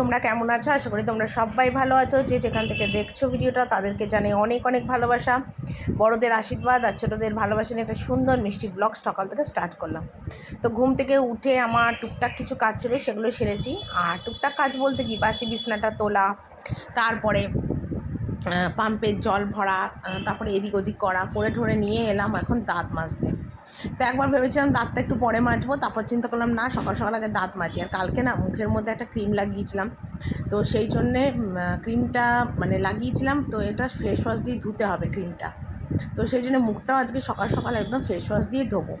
তোমরা কেমন আছো? আশা করি তোমরা সবাই ভালো আছো। যে যেখান থেকে দেখছ ভিডিওটা, তাদেরকে জানে অনেক অনেক ভালোবাসা। বড়দের আশীর্বাদ আর ছোটোদের ভালোবাসা নিয়ে একটা সুন্দর মিষ্টি ব্লগ সকাল থেকে স্টার্ট করলাম। তো ঘুম থেকে উঠে আমার টুকটাক কিছু কাজ ছিল, সেগুলো সেরেছি। আর টুকটাক কাজ বলতে কি? বাসি বিছনাটা তোলা, তারপরে পাম্পের জল ভরা তারপরে এদিক ওদিক করা করে ঠরে নিয়ে এলাম এখন দাঁত মাজতে। তো একবার ভেবেছিলাম দাঁতটা একটু পরে মাজবো, তারপর চিন্তা করলাম, না, সকাল সকাল আগে দাঁত মাজি। আর কালকে না মুখের মধ্যে একটা ক্রিম লাগিয়েছিলাম। তো সেই জন্যে ক্রিমটা মানে লাগিয়েছিলাম, তো এটা ফেস ওয়াশ দিয়ে ধুতে হবে ক্রিমটা। তো সেই জন্য মুখটাও আজকে সকাল সকাল একদম ফেস ওয়াশ দিয়ে ধোবো।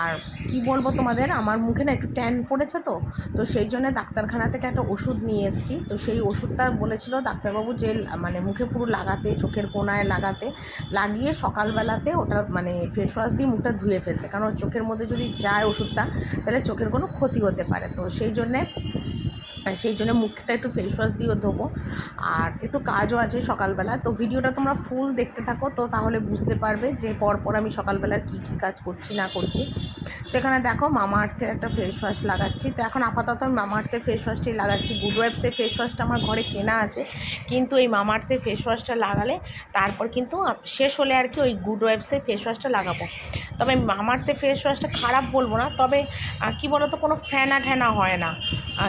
আর কি বলব তোমাদের, আমার মুখে না একটু ট্যান পড়েছে তো তো সেই জন্য ডাক্তারখানা থেকে একটা ওষুধ নিয়ে এসেছি। তো সেই ওষুধটা বলেছিল ডাক্তারবাবু যে মানে মুখে পুরো লাগাতে, চোখের কোনায় লাগাতে, লাগিয়ে সকালবেলাতে ওটা মানে ফেস ওয়াশ দিয়ে মুখটা ধুয়ে ফেলতে। কারণ চোখের মধ্যে যদি যায় ওষুধটা, তাহলে চোখের কোনো ক্ষতি হতে পারে। তো সেই জন্যে সেই জন্য মুখটা একটু ফেস ওয়াশ দিয়েও ধোবো। আর একটু কাজও আছে সকালবেলা। তো ভিডিওটা তোমরা ফুল দেখতে থাকো, তো তাহলে বুঝতে পারবে যে পরপর আমি সকালবেলার কী কী কাজ করছি, না করছি। তো এখানে দেখো মামা আর্থের একটা ফেস ওয়াশ লাগাচ্ছি। তো এখন আপাতত আমি মামা আর্থের ফেস ওয়াশটাই লাগাচ্ছি। গুড ওয়েবসের ফেস ওয়াশটা আমার ঘরে কেনা আছে। কিন্তু এই মামা আর্থের ফেস ওয়াশটা লাগালে তারপর কিন্তু শেষ হলে আর কি ওই গুড ওয়েবসের ফেস ওয়াশটা লাগাবো। তবে মামা আর্থের ফেস ওয়াশটা খারাপ বলব না। তবে কি বলতো, কোনো ফ্যানা ঠ্যানা হয় না।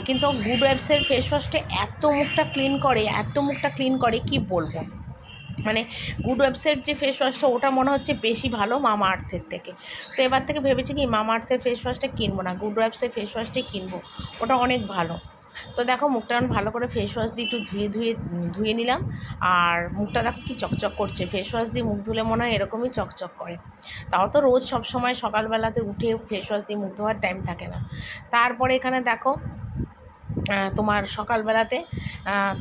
কিন্তু গুড ওয়েবসের ফেস ওয়াশটা এত মুখটা ক্লিন করে, এত মুখটা ক্লিন করে, কি বলব? মানে গুড ওয়েবসের যে ফেস ওয়াশটা ওটা মনে হচ্ছে বেশি ভালো মামা আর্থের থেকে। তো এবার থেকে ভেবেছি কি মামা আর্থের ফেস ওয়াশটা কিনবো না গুড ওয়েবসের ফেস ওয়াশটাই কিনবো, ওটা অনেক ভালো। তো দেখো মুখটা আমি ভালো করে ফেস ওয়াশ দিয়ে একটু ধুয়ে ধুয়ে ধুয়ে নিলাম, আর মুখটা দেখো কি চকচক করছে ফেস ওয়াশ দিয়ে মুখ ধুলে মনে হয় এরকমই চকচক করে। তাও তো রোজ সবসময় সকালবেলাতে উঠে ফেস ওয়াশ দিয়ে মুখ ধোয়ার টাইম থাকে না। তারপরে এখানে দেখো তোমার সকালবেলাতে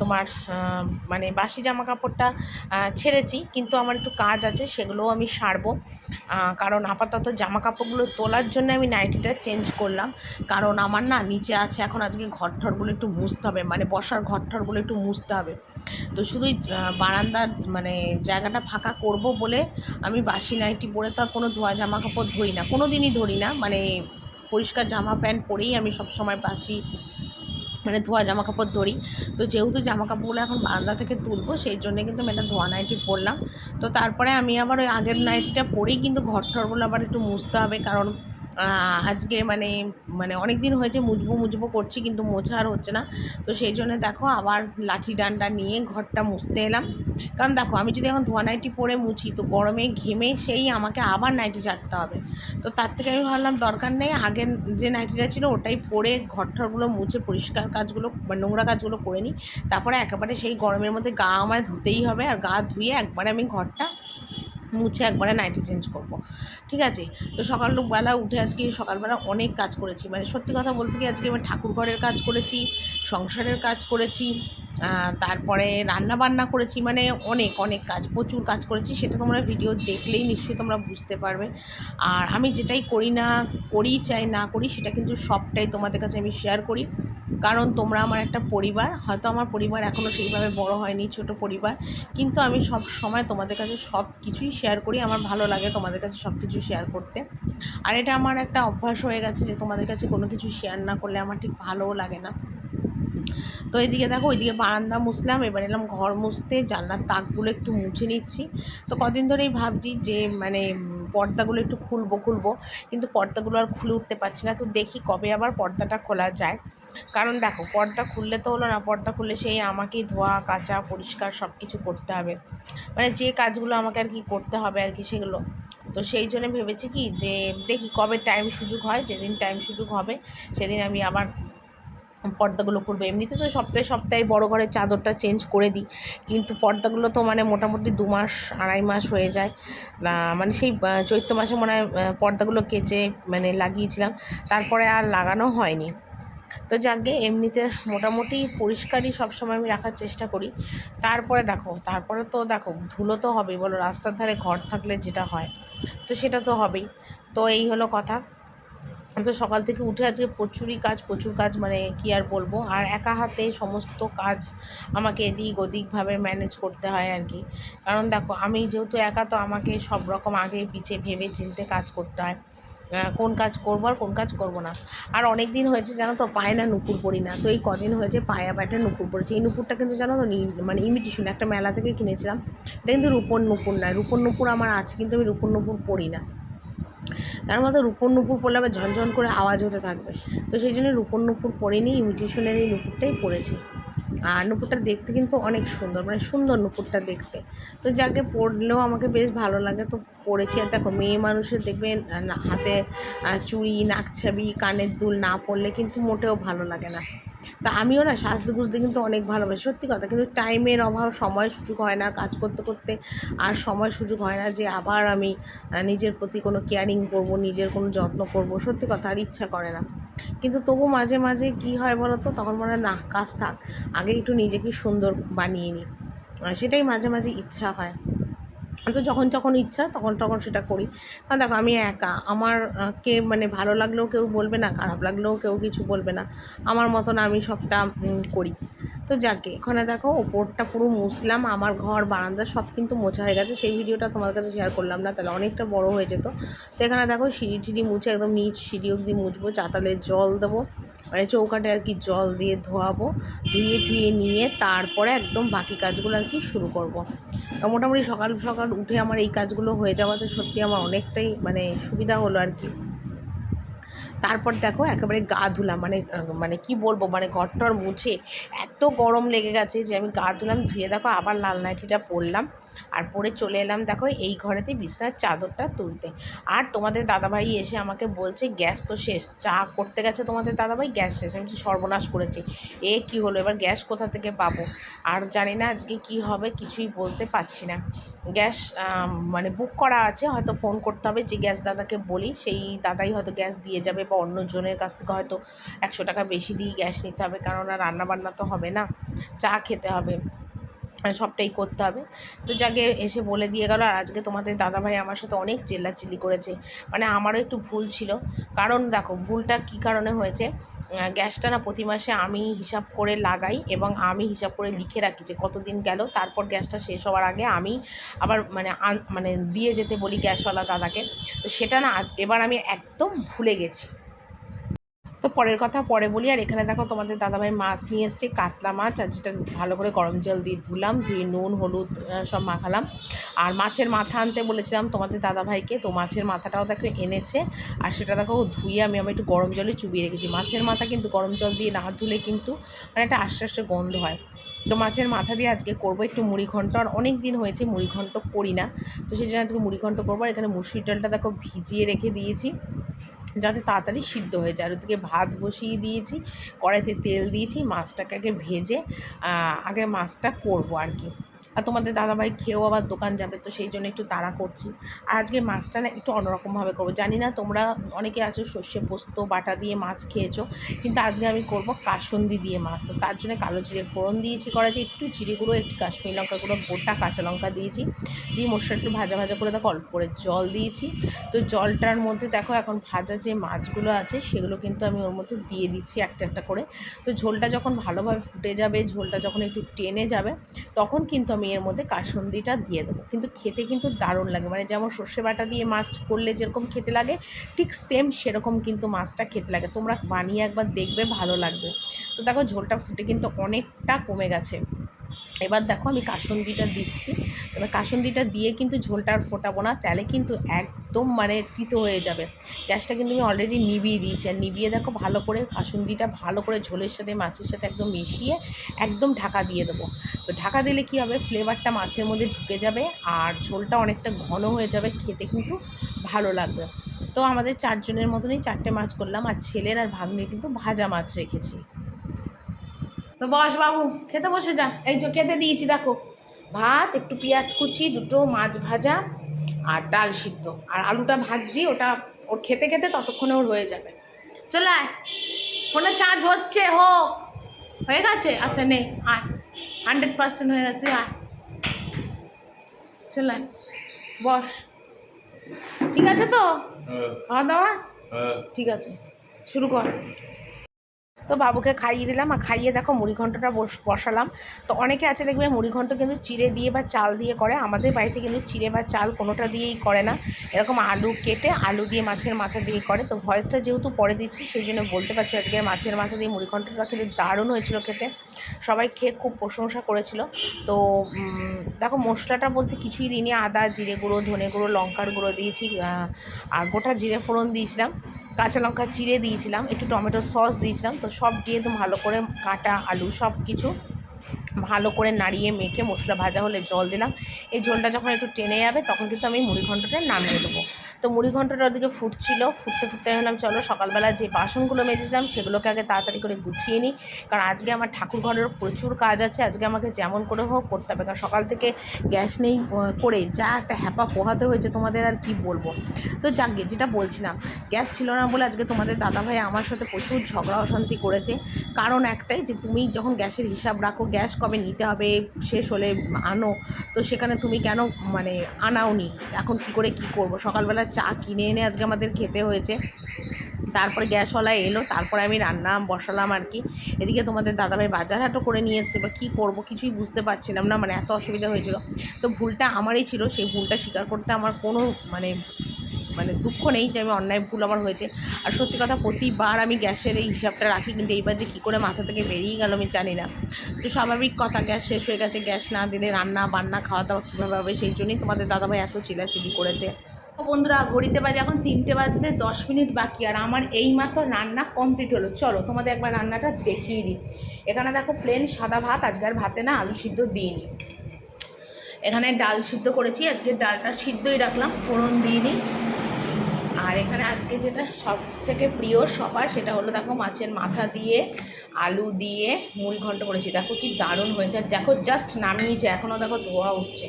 তোমার মানে বাসি জামা কাপড়টা ছেড়েছি। কিন্তু আমার একটু কাজ আছে, সেগুলোও আমি সারবো। কারণ আপাতত জামা কাপড়গুলো তোলার জন্য আমি নাইটিটা চেঞ্জ করলাম। কারণ আমার না নিচে আছে, এখন আজকে ঘর ঠরগুলো একটু মুছতে হবে। মানে বসার ঘর ঠরগুলো একটু মুছতে হবে। তো শুধুই বারান্দার মানে জায়গাটা ফাঁকা করব বলে আমি বাসি নাইটি পরে তো আর কোনো ধোয়া জামা কাপড় ধরি না। কোনো দিনই ধরি না। মানে পরিষ্কার জামা প্যান্ট পরেই আমি সবসময় বাসি মানে ধোয়া জামা কাপড় ধরি। তো যেহেতু জামা কাপড়গুলো এখন বারান্দা থেকে তুলবো, সেই জন্যে কিন্তু আমি একটা ধোয়া নাইটি পরলাম। তো তারপরে আমি আবার ওই আগের নাইটিটা পরেই কিন্তু ঘর ঠরগুলো আবার একটু মুছতে হবে, কারণ আজকে মানে মানে অনেক দিন হয়েছে, মুজবো মুজবো করছি, কিন্তু মোছা আর হচ্ছে না। তো সেই জন্য দেখো, আবার লাঠি ডান্ডা নিয়ে ঘরটা মুছতে এলাম। কারণ দেখো, আমি যদি এখন ধোয়া নাইটি পরে মুছি, তো গরমে ঘেমে সেই আমাকে আবার নাইটি চাটতে হবে। তো তার থেকে আমি ভাবলাম, দরকার নেই আগের যে নাইটিটা ছিল ওটাই পরে ঘর ঠরগুলো মুছে পরিষ্কার কাজগুলো বা নোংরা কাজগুলো করে নিই। তারপরে একেবারে সেই গরমের মধ্যে গা আমায় ধুতেই হবে, আর গা ধুয়ে একবারে আমি ঘরটা মুছে একবারে নাইটি চেঞ্জ করব। ঠিক আছে? তো সকালবেলা উঠে আজকে সকালবেলা অনেক কাজ করেছি। মানে সত্যি কথা বলতে গিয়ে আজকে আমি ঠাকুর ঘরের কাজ করেছি, সংসারের কাজ করেছি। তারপরে রান্না বান্না করেছি মানে অনেক অনেক কাজ, প্রচুর কাজ করেছি, সেটা তোমরা ভিডিও দেখলেই নিশ্চয়ই তোমরা বুঝতে পারবে। আর আমি যেটাই করি না করি চাই না করি, সেটা কিন্তু সবটাই তোমাদের কাছে আমি শেয়ার করি। কারণ তোমরা আমার একটা পরিবার, হয়তো আমার পরিবার এখনও সেইভাবে বড় হয়নি, ছোট পরিবার, কিন্তু আমি সব সময় তোমাদের কাছে সব কিছুই শেয়ার করি, আমার ভালো লাগে তোমাদের কাছে সব কিছু শেয়ার করতে। আর এটা আমার একটা অভ্যাস হয়ে গেছে যে তোমাদের কাছে কোনো কিছু শেয়ার না করলে আমার ঠিক ভালোও লাগে না। তো এদিকে দেখো, ওইদিকে বারান্দা মুছলাম, এবার এলাম ঘর মুছতে, জানলার তাকগুলো একটু মুছে নিচ্ছি। তো কদিন ধরেই ভাবছি যে মানে পর্দাগুলো একটু খুলবো খুলবো, কিন্তু পর্দাগুলো আর খুলে উঠতে পারছি না। তো দেখি কবে আবার পর্দাটা খোলা যায়। কারণ দেখো, পর্দা খুললে তো হলো না, পর্দা খুললে সেই আমাকেই ধোয়া, কাচা, পরিষ্কার সব কিছু করতে হবে। মানে যে কাজগুলো আমাকে আর কি করতে হবে আর কি সেগুলো। তো সেই জন্য ভেবেছি কি যে, দেখি কবে টাইম সুযোগ হয়, যেদিন টাইম সুযোগ হবে, সেদিন আমি আবার পর্দাগুলো করব। এমনিতে তো সপ্তাহে সপ্তাহে বড় ঘরের চাদরটা চেঞ্জ করে দিই। কিন্তু পর্দাগুলো তো মানে মোটামুটি দু মাস, আড়াই মাস হয়ে যায়। মানে সেই চৈত্র মাসে মনে হয় পর্দাগুলো কেচে মানে লাগিয়েছিলাম। তারপরে আর লাগানো হয়নি। তো যাকে এমনিতে মোটামুটি পরিষ্কারই সবসময় আমি রাখার চেষ্টা করি। তারপরে দেখো, তারপরে তো দেখো, ধুলো তো হবেই। বলো, রাস্তার ধারে ঘর থাকলে যেটা হয়, তো সেটা তো হবেই। তো এই হলো কথা। তো সকাল থেকে উঠে আজকে প্রচুরই কাজ, প্রচুর কাজ মানে কি আর বলব? আর একা হাতে সমস্ত কাজ আমাকে এদিক ওদিকভাবে ম্যানেজ করতে হয় আর কি। কারণ দেখো, আমি যেহেতু একা, তো আমাকে সব রকম আগে পিছিয়ে ভেবে চিনতে কাজ করতে হয়। কোন কাজ করব আর কোন কাজ করব না। আর অনেক দিন হয়েছে জানো তো, পায়ে না নুপুর পরি না। তো এই কদিন হয়েছে পায়া ব্যাটে নুপুর পড়েছে এই নুপুরটা কিন্তু জানো তো মানে ইমিটেশন একটা মেলা থেকে কিনেছিলাম। এটা কিন্তু রূপন নুপুর নয়। রূপন নুপুর আমার আছে, কিন্তু আমি রূপন নুপুর পরি না। তার মধ্যে রূপন নুপুর পরলে আবার ঝনঝন করে আওয়াজ হতে থাকবে। তো সেই জন্য রূপন নুপুর নিই ইমিটেশনের এই নূপুরটাই পরেছি আর নুপুরটা দেখতে কিন্তু অনেক সুন্দর মানে সুন্দর নুপুরটা দেখতে। তো যাকে পরলেও আমাকে বেশ ভালো লাগে, তো পরেছি। আর দেখো, মেয়ে মানুষের দেখবেন হাতে চুড়ি, নাকছাবি, কানের দুল না পরলে কিন্তু মোটেও ভালো লাগে না। তা আমিও না সাজতে গুজতে কিন্তু অনেক ভালোবাসি, সত্যি কথা। কিন্তু টাইমের অভাব, সময় সুযোগ হয় না, কাজ করতে করতে আর সময় সুযোগ হয় না যে আবার আমি নিজের প্রতি কোনো কেয়ারিং করব, নিজের কোনো যত্ন করব, সত্যি কথা, আর ইচ্ছা করে না। কিন্তু তবু মাঝে মাঝে কি হয় বলো তো তখন মনে হয়, না, কাজ থাক। আগে একটু নিজেকে সুন্দর বানিয়ে নিই। সেটাই মাঝে মাঝে ইচ্ছা হয়। তো যখন যখন ইচ্ছা তখন তখন সেটা করি। কারণ দেখো আমি একা, আমার কে মানে ভালো লাগলেও কেউ বলবে না, খারাপ লাগলেও কেউ কিছু বলবে না। আমার মতন আমি সবটা করি। তো যাকে, এখানে দেখো ওপরটা পুরো মুছলাম আমার ঘর, বারান্দা সব কিন্তু মোছা হয়ে গেছে। সেই ভিডিওটা তোমার কাছে শেয়ার করলাম না, তাহলে অনেকটা বড় হয়ে যেত। তো এখানে দেখো সিঁড়ি টিড়ি মুছে একদম নিচ সিঁড়ি অবধি মুছবো, চাতালে জল দেবো মানে চৌকাটে আর কি জল দিয়ে ধোয়াবো ধুয়ে ধুয়ে নিয়ে তারপরে একদম বাকি কাজগুলো আর কি শুরু করব। মোটামুটি সকাল সকাল উঠে আমার এই কাজগুলো হয়ে যাওয়াতে সত্যি আমার অনেকটাই মানে সুবিধা হলো আর কি। তারপর দেখো একেবারে গা ধুলাম মানে মানে কি বলব মানে ঘরটর মুছে এত গরম লেগে গেছে যে আমি গা ধুলাম, ধুয়ে দেখো আবার লাল নাইটিটা পরলাম। আর পরে চলে এলাম দেখো এই ঘরেতে বিছনার চাদরটা তুলতে। আর তোমাদের দাদাভাই এসে আমাকে বলছে, গ্যাস তো শেষ, চা করতে গেছে তোমাদের দাদাভাই? গ্যাস শেষ, আমি সর্বনাশ করেছি। এ, কি হলো? এবার গ্যাস কোথা থেকে পাবো? আর জানি না আজকে কি হবে, কিছুই বলতে পারছি না। গ্যাস মানে বুক করা আছে, হয়তো ফোন করতে হবে, যে গ্যাস দাদাকে বলি, সেই দাদাই হয়তো গ্যাস দিয়ে যাবে বা অন্যজনের কাছ থেকে হয়তো একশো টাকা বেশি দিয়ে গ্যাস নিতে হবে কারণ আর রান্না বান্না তো হবে না, চা খেতে হবে সবটাই করতে হবে। তো যাকে এসে বলে দিয়ে গেল, আর আজকে তোমাদের দাদাভাই আমার সাথে অনেক চিল্লাচিল্লি করেছে মানে আমারও একটু ভুল ছিল। কারণ দেখো, ভুলটা কী কারণে হয়েছে? গ্যাসটা না প্রতি মাসে আমি হিসাব করে লাগাই এবং আমি হিসাব করে লিখে রাখি যে কতদিন গেল, তারপর গ্যাসটা শেষ হওয়ার আগে আমি আবার মানে মানে দিয়ে যেতে বলি গ্যাসওয়ালা দাদাকে। তো সেটা না, এবার আমি একদম ভুলে গেছি। তো পরের কথা পরে বলি, আর এখানে দেখো তোমাদের দাদাভাই মাছ নিয়ে এসছে, কাতলা মাছ, আর যেটা ভালো করে গরম জল দিয়ে ধুলাম, ধুয়ে নুন, হলুদ সব মাখালাম। আর মাছের মাথা আনতে বলেছিলাম তোমাদের দাদাভাইকে, তো মাছের মাথাটাও দেখো এনেছে, আর সেটা দেখো ধুয়ে আমি আমার একটু গরম জলে চুবিয়ে রেখেছি। মাছের মাথা কিন্তু গরম জল দিয়ে না ধুলে কিন্তু মানে একটা আস্তে আস্তে গন্ধ হয়। তো মাছের মাথা দিয়ে আজকে করব একটু মুড়ি ঘন্ট, আর অনেক দিন হয়েছে মুড়ি ঘন্ট করি না, তো সেই জন্য আজকে মুড়ি ঘন্ট করব, আর এখানে মুসুরি ডালটা দেখো ভিজিয়ে রেখে দিয়েছি। যাতে তাড়াতাড়ি সিদ্ধ হয়ে যায়। আর ওদিকে ভাত বসিয়ে দিয়েছি, কড়াইতে তেল দিয়েছি, মাছটাকে আগে ভেজে আগে মাছটা করব আর কি। আর তোমাদের দাদাভাই খেয়েও আবার দোকান যাবে, তো সেই জন্য একটু তাড়া করছি। আর আজকে মাছটা না একটু অন্যরকমভাবে করব। জানি না তোমরা অনেকে আছো, সর্ষে পোস্ত, বাটা দিয়ে মাছ খেয়েছো, কিন্তু আজকে আমি করব কাসন্দি দিয়ে মাছ। তো তার জন্য কালো জিরে ফোড়ন দিয়েছি কড়াইতে, একটু জিরে গুঁড়ো, একটু কাশ্মীর লঙ্কা গুঁড়ো, গোটা কাঁচা লঙ্কা দিয়েছি। দিয়ে মশলা একটু ভাজা ভাজা করে দেখো, অল্প করে জল দিয়েছি। তো জলটার মধ্যে দেখো এখন ভাজা যে মাছগুলো আছে, সেগুলো কিন্তু আমি ওর মধ্যে দিয়ে দিচ্ছি একটা একটা করে। তো ঝোলটা যখন ভালোভাবে ফুটে যাবে, ঝোলটা যখন একটু টেনে যাবে, তখন কিন্তু আমি এর মধ্যে কাসুন্দিটা দিয়ে দেবো। কিন্তু খেতে কিন্তু দারুণ লাগে। মানে যেমন সর্ষে বাটা দিয়ে মাছ করলে যেরকম খেতে লাগে, ঠিক সেম সেরকম কিন্তু মাছটা খেতে লাগে। তোমরা বানিয়ে একবার দেখবে, ভালো লাগবে। তো দেখো ঝোলটা ফুটে কিন্তু অনেকটা কমে গেছে। এবার দেখো আমি কাসুন্দিটা দিচ্ছি। তবে কাসুন্দিটা দিয়ে কিন্তু ঝোলটা আর ফোটাবো না, তাহলে কিন্তু একদম মানে তিতো হয়ে যাবে। গ্যাসটা কিন্তু আমি অলরেডি নিবিয়ে দিয়েছি। আর নিভিয়ে দেখো ভালো করে কাসুন্দিটা ভালো করে ঝোলের সাথে, মাছের সাথে একদম মিশিয়ে একদম ঢাকা দিয়ে দেবো। তো ঢাকা দিলে কি হবে? ফ্লেভারটা মাছের মধ্যে ঢুকে যাবে আর ঝোলটা অনেকটা ঘন হয়ে যাবে, খেতে কিন্তু ভালো লাগবে। তো আমাদের চারজনের মতনই চারটে মাছ করলাম, আর ছেলের আর ভাগ্নের কিন্তু ভাজা মাছ রেখেছি। তো বস বাবু খেতে বসে যা। এই যে খেতে দিয়েছি দেখো। ভাত একটু পেঁয়াজ কুচি দুটো মাছ ভাজা আর ডাল সিদ্ধ। আর আলুটা ভাজছি ওটা ওর খেতে খেতে ততক্ষণে ওর হয়ে যাবে। চলে আয়। ফোনে চার্জ হচ্ছে হোক। হয়ে গেছে? আচ্ছা নেই আয়। হান্ড্রেড পার্সেন্ট হয়ে গেছে আয়। চলে আয়। বস। ঠিক আছে তো? হ্যাঁ। খাওয়া দাওয়া? হ্যাঁ। ঠিক আছে। শুরু কর। তো বাবুকে খাইয়ে দিলাম আর খাইয়ে দেখো মুড়ি ঘন্টটা বস- বসালাম। তো অনেকে আছে দেখবে মুড়িঘণ্ট কিন্তু চিড়ে দিয়ে বা চাল দিয়ে করে। আমাদের বাড়িতে কিন্তু চিড়ে বা চাল কোনোটা দিয়েই করে না। এরকম আলু কেটে আলু দিয়ে মাছের মাথা দিয়ে করে। তো ভয়েসটা যেহেতু পরে দিচ্ছি, সেই জন্য বলতে পারছি আজকে মাছের মাথা দিয়ে মুড়ি ঘন্টটা খেতে দারুণ হয়েছিল খেতে। সবাই খেয়ে খুব প্রশংসা করেছিল। তো দেখো মশলাটা বলতে কিছুই দিইনি। আদা, জিরে গুঁড়ো, ধনে গুঁড়ো, লঙ্কার গুঁড়ো দিয়েছি। আর গোটা জিরে ফোড়ন দিয়েছিলাম। কাঁচা লঙ্কা চিড়ে দিয়েছিলাম। একটু টমেটো সস দিয়েছিলাম। তো সব দিয়ে একদম ভালো করে কাটা আলু সব কিছু ভালো করে নাড়িয়ে মেখে মশলা ভাজা হলে জল দিলাম। এই ঝোলটা যখন একটু টেনে যাবে, তখন কিন্তু আমি মুড়ি ঘন্টটা নামিয়ে দেবো। তো মুড়ি ঘন্টটা ওদিকে ফুটছিল, ফুটতে ফুটতে হলাম চলো সকালবেলা যে বাসনগুলো মেজেছিলাম সেগুলোকে আগে তাড়াতাড়ি করে গুছিয়ে নিই। কারণ আজকে আমার ঠাকুর ঘরের প্রচুর কাজ আছে, আজকে আমাকে যেমন করে হোক করতে হবে। কারণ সকাল থেকে গ্যাস নেই করে যা একটা হ্যাপা পোহাতে হয়েছে, তোমাদের আর কি বলব? তো যাকে যেটা বলছিলাম, গ্যাস ছিল না বলে আজকে তোমাদের দাদাভাই আমার সাথে প্রচুর ঝগড়া অশান্তি করেছে। কারণ একটাই যে তুমি যখন গ্যাসের হিসাব রাখো, গ্যাস কবে নিতে হবে, শেষ হলে আনো। তো সেখানে তুমি কেন মানে আনাওনি? এখন কি করে কি করব? সকালবেলা চা কিনে এনে আজকে আমাদের খেতে হয়েছে। তারপরে গ্যাসওয়ালা এলো, তারপরে আমি রান্না বসালাম আর কি। এদিকে তোমাদের দাদাভাই বাজার হাটও করে নিয়ে এসছে। বা কী করব কিছুই বুঝতে পারছিলাম না মানে এত অসুবিধা হয়েছিল। তো ভুলটা আমারই ছিল, সেই ভুলটা স্বীকার করতে আমার কোনো মানে মানে দুঃখ নেই যে আমি অন্যায় ভুল আমার হয়েছে। আর সত্যি কথা প্রতিবার আমি গ্যাসের এই হিসাবটা রাখি, কিন্তু এইবার যে কী করে মাথা থেকে বেরিয়ে গেল আমি জানি না। তো স্বাভাবিক কথা, গ্যাস শেষ হয়ে গেছে, গ্যাস না দিলে রান্না, বান্না খাওয়া দাওয়া কীভাবে হবে সেই জন্যই তোমাদের দাদাভাই এত চিলাচিলি করেছে। বন্ধুরা, ঘড়িতে বাজে এখন তিনটে বাজতে দশ মিনিট বাকি, আর আমার এই মাত্র রান্না কমপ্লিট হলো। চলো, তোমাদের একবার রান্নাটা দেখিয়ে দিই। এখানে দেখো প্লেন সাদা ভাত আজকের ভাতে না আলু সিদ্ধ দিইনি। এখানে ডাল সিদ্ধ করেছি, আজকে ডালটা সিদ্ধই রাখলাম, ফোড়ন দিইনি। এখানে আজকে যেটা সব থেকে প্রিয় সবার সেটা হলো দেখো মাছের মাথা দিয়ে আলু দিয়ে মুড়ি ঘন্ট করেছি। দেখো কি দারুণ হয়েছে। আর দেখো জাস্ট নামিয়েছে এখনও দেখো ধোয়া উঠছে।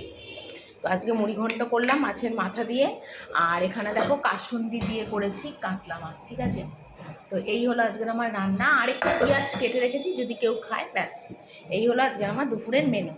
তো আজকে মুড়ি ঘন্ট করলাম মাছের মাথা দিয়ে। আর এখানে দেখো কাসুন্দি দিয়ে করেছি কাতলা মাছ, ঠিক আছে? তো এই হলো আজকের আমার রান্না। আর একটু পেঁয়াজ কেটে রেখেছি, যদি কেউ খায়, ব্যাস। এই হলো আজকে আমার দুপুরের মেনু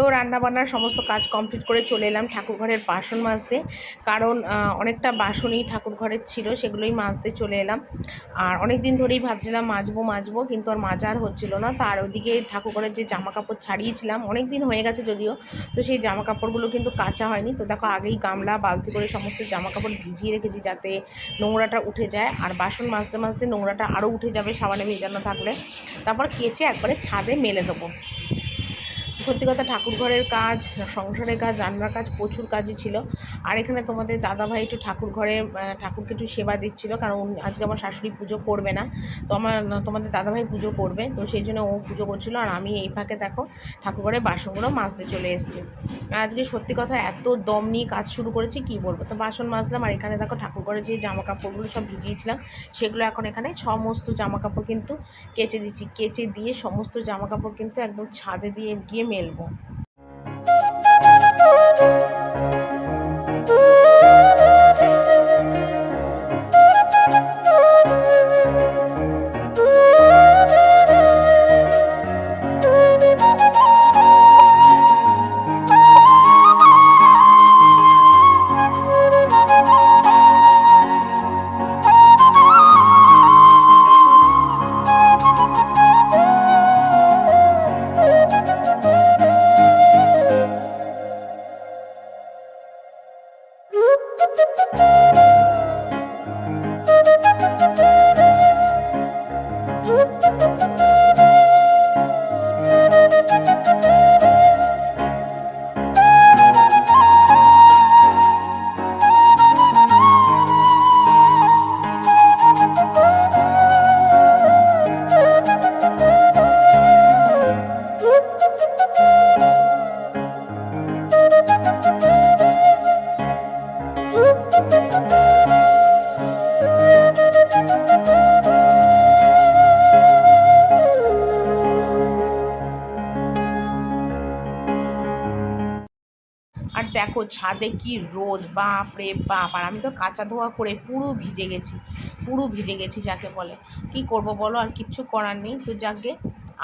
তো রান্নাবান্নার সমস্ত কাজ কমপ্লিট করে চলে এলাম ঠাকুর ঘরের বাসন মাজতে। কারণ অনেকটা বাসনই ঠাকুর ঘরের ছিল, সেগুলোই মাজতে চলে এলাম। আর অনেক দিন ধরেই ভাবছিলাম মাজবো মাজবো, কিন্তু আর মাজা আর হচ্ছিল না। তার ওদিকে ঠাকুর ঘরের যে জামা কাপড় ছাড়িয়েছিলাম অনেক দিন হয়ে গেছে যদিও, তো সেই জামা কাপড়গুলো কিন্তু কাঁচা হয়নি। তো দেখো, আগেই গামলা, বালতি করে সমস্ত জামা কাপড় ভিজিয়ে রেখেছি যাতে নোংরাটা উঠে যায়। আর বাসন মাজতে মাজতে নোংরাটা আরও উঠে যাবে, সাবানে ভেজানো থাকলে। তারপর কেচে একবারে ছাদে মেলে দেবো। সত্যি কথা ঠাকুর ঘরের কাজ, সংসারের কাজ, রান্নার কাজ প্রচুর কাজই ছিল। আর এখানে তোমাদের দাদাভাই একটু ঠাকুর ঘরে ঠাকুরকে একটু সেবা দিচ্ছিল, কারণ আজকে আমার শাশুড়ি পুজো করবে না। তো আমার, তোমাদের দাদাভাই পুজো করবে, তো সেই জন্য ও পুজো করছিল। আর আমি এই ফাঁকে দেখো ঠাকুর ঘরে বাসনগুলো মাজতে চলে এসেছি। আর আজকে সত্যি কথা, এত দম নিয়ে কাজ শুরু করেছি, কি বলব? তো বাসন মাজলাম, আর এখানে দেখো ঠাকুর ঘরে যে জামা কাপড়গুলো সব ভিজিয়েছিলাম, সেগুলো এখন এখানে সমস্ত জামা কাপড় কিন্তু কেচে দিচ্ছি। কেচে দিয়ে সমস্ত জামা কাপড় কিন্তু একদম ছাদে দিয়ে, গিয়ে মেলবো। দেখো ছাদে কি রোদ বাপ রে বাপ। আর আমি তো কাঁচা ধোয়া করে পুরো ভিজে গেছি, পুরো ভিজে গেছি যাকে বলে। কি করব বলো? আর কিচ্ছু করার নেই। তো যাকে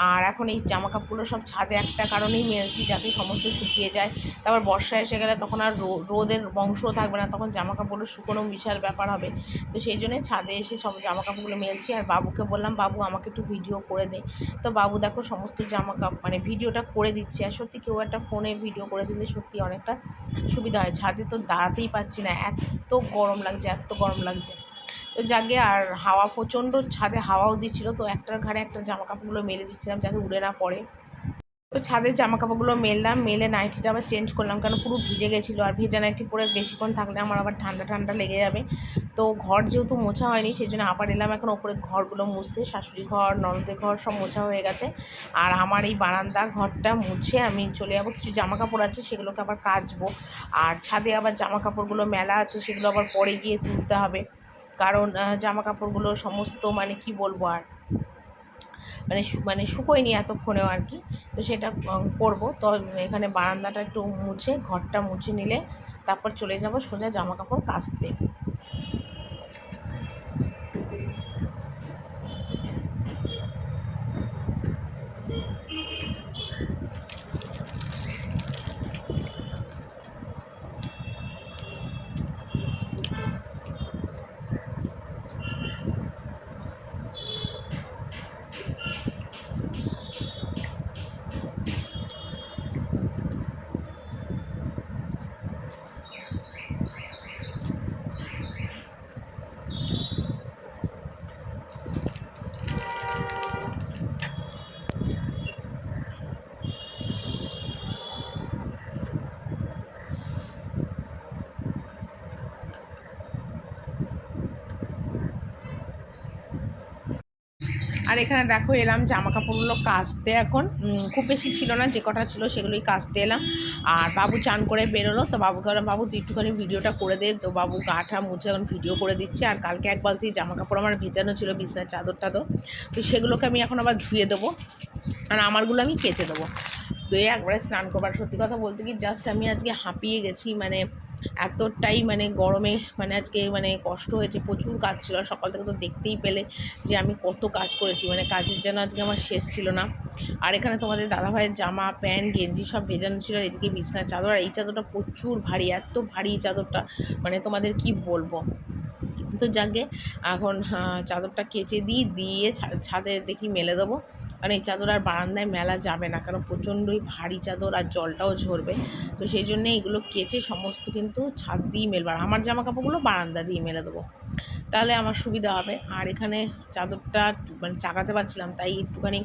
আর এখন এই জামা কাপড়গুলো সব ছাদে একটা কারণেই মেলছি যাতে সমস্ত শুকিয়ে যায়। তারপর বর্ষা এসে গেলে তখন আর রোদের বংশও থাকবে না, তখন জামা কাপড়গুলো শুকোনো বিশাল ব্যাপার হবে। তো সেই জন্যই ছাদে এসে সব জামা কাপড়গুলো মেলছি আর বাবুকে বললাম, বাবু, আমাকে একটু ভিডিও করে দে। তো বাবু দেখো সমস্ত জামা কাপড় মানে ভিডিওটা করে দিচ্ছে। আর সত্যি কেউ একটা ফোনে ভিডিও করে দিলে সত্যি অনেকটা সুবিধা হয়। ছাদে তো দাঁড়াতেই পাচ্ছি না। এত গরম লাগছে, এত গরম লাগছে। তো আর হাওয়া, প্রচণ্ড ছাদে হাওয়াও দিচ্ছিল। তো একটার ঘাড়ে একটা জামা কাপড়গুলো মেলে দিচ্ছিলাম যাতে উড়ে না পড়ে। তো ছাদের জামা কাপড়গুলো মেললাম, মেলে নাইটিটা আবার চেঞ্জ করলাম কারণ পুরো ভিজে গেছিল। আর ভেজা নাইটি পরে বেশিক্ষণ থাকলে আমার আবার ঠান্ডা ঠান্ডা লেগে যাবে। তো ঘর যেহেতু মোছা হয়নি সেই জন্য আবার এলাম এখন ওপরে ঘরগুলো মুছতে। শাশুড়ি ঘর ননদের ঘর সব মোছা হয়ে গেছে। আর আমার এই বারান্দা ঘরটা মুছে আমি চলে যাব। কিছু জামা কাপড় আছে, সেগুলোকে আবার কাচবো। আর ছাদে আবার জামা কাপড়গুলো মেলা আছে, সেগুলো আবার পরে গিয়ে তুলতে হবে। কারণ জামা কাপড়গুলো সমস্ত মানে কি বলব আর? মানে মানে শুকোয়নি এতক্ষণেও আর কি। তো সেটা করব। তো এখানে বারান্দাটা একটু মুছে, ঘরটা মুছে নিলে তারপর চলে যাব সোজা জামা কাপড় কাচতে। আর এখানে দেখো এলাম জামা কাপড়গুলো কাচতে এখন। খুব বেশি ছিল না, যে কটা ছিল সেগুলোই কাচতে এলাম। আর বাবু চান করে বেরোলো, তো বাবুকে বললাম বাবু তুই একটুখানি ভিডিওটা করে দে, তো বাবু গাটা মুছে এখন ভিডিও করে দিচ্ছে। আর কালকে এক বালতি জামা কাপড় আমার ভেজানো ছিল বিছনার চাদর টাদর। তো সেগুলোকে আমি এখন আবার ধুয়ে দেবো। আর আমারগুলো আমি কেচে দেবো। ধুয়ে একবারে স্নান করবার, সত্যি কথা বলতে কি জাস্ট আমি আজকে হাঁপিয়ে গেছি মানে এতটাই মানে গরমে মানে আজকে মানে কষ্ট হয়েছে, প্রচুর কাজ ছিল সকাল থেকে তো দেখতেই পেলে যে আমি কত কাজ করেছি মানে কাজের যেন আজকে আমার শেষ ছিল না। আর এখানে তোমাদের দাদাভাইয়ের জামা, প্যান্ট, গেঞ্জি সব ভেজানো ছিল, আর এদিকে বিছনার চাদর, আর এই চাদরটা প্রচুর ভারী, এত ভারী চাদরটা মানে তোমাদের কি বলব? তো যাকে এখন চাদরটা কেচে দিই, দিয়ে ছাদে দেখি মেলে দেবো। কারণ এই চাদর আর বারান্দায় মেলা যাবে না, কারণ প্রচণ্ডই ভারী চাদর আর জলটাও ঝরবে। তো সেই জন্যে এগুলো কেচে সমস্ত কিন্তু ছাদ দিয়েই মেলবো। আর আমার জামা কাপড়গুলো বারান্দা দিয়ে মেলে দেবো। তাহলে আমার সুবিধা হবে। আর এখানে চাদরটা মানে চাকাতে পারছিলাম, তাই একটুখানি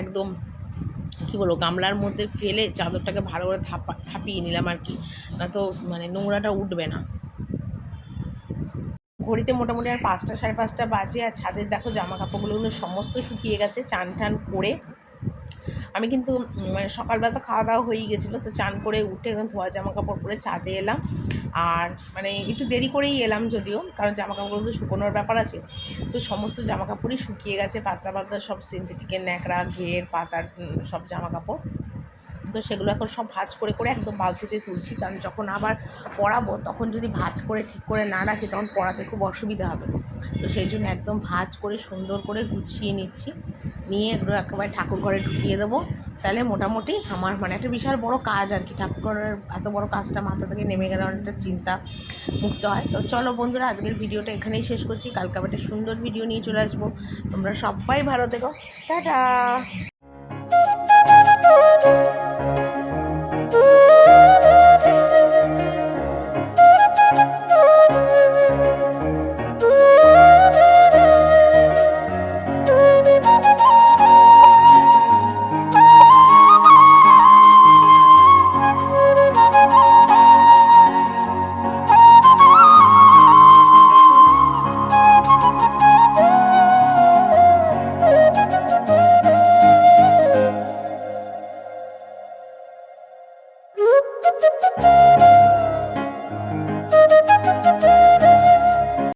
একদম, কী বলব, গামলার মধ্যে ফেলে চাদরটাকে ভালো করে থাপা, থাপিয়ে নিলাম আর কি। না তো মানে নোংরাটা উঠবে না। ঘড়িতে মোটামুটি আর পাঁচটা, সাড়ে পাঁচটা বাজে আর ছাদের দেখো জামা কাপড়গুলো সমস্ত শুকিয়ে গেছে, চান টান করে। আমি কিন্তু মানে সকালবেলা তো খাওয়া দাওয়া হয়েই গেছিল, তো চান করে উঠে এখন ধোয়া জামা কাপড় পরে ছাদে এলাম। আর মানে একটু দেরি করেই এলাম যদিও, কারণ জামা কাপড়গুলো তো শুকোনোর ব্যাপার আছে। তো সমস্ত জামা কাপড়ই শুকিয়ে গেছে, পাতলা পাতলা সব সিনথেটিকের ন্যাকড়া, ঘের, পাতার সব জামা কাপড় তো সেগুলো এখন সব ভাঁজ করে করে একদম বালতিতে তুলছি। কারণ যখন আবার পড়াবো তখন যদি ভাঁজ করে ঠিক করে না রাখি, তখন পড়াতে খুব অসুবিধা হবে। তো সেই জন্য একদম ভাঁজ করে সুন্দর করে গুছিয়ে নিচ্ছি। নিয়ে এগুলো একেবারে ঠাকুর ঘরে ঢুকিয়ে দেবো। তাহলে মোটামুটি আমার মানে একটা বিশাল বড় কাজ আর কি। ঠাকুর ঘরের এত বড় কাজটা মাথা থেকে নেমে গেলে অনেকটা চিন্তা মুক্ত হয়। তো চলো বন্ধুরা, আজকের ভিডিওটা এখানেই শেষ করছি। কালকে আবার একটা সুন্দর ভিডিও নিয়ে চলে আসব। তোমরা সবাই ভালো থেকো। টাটা!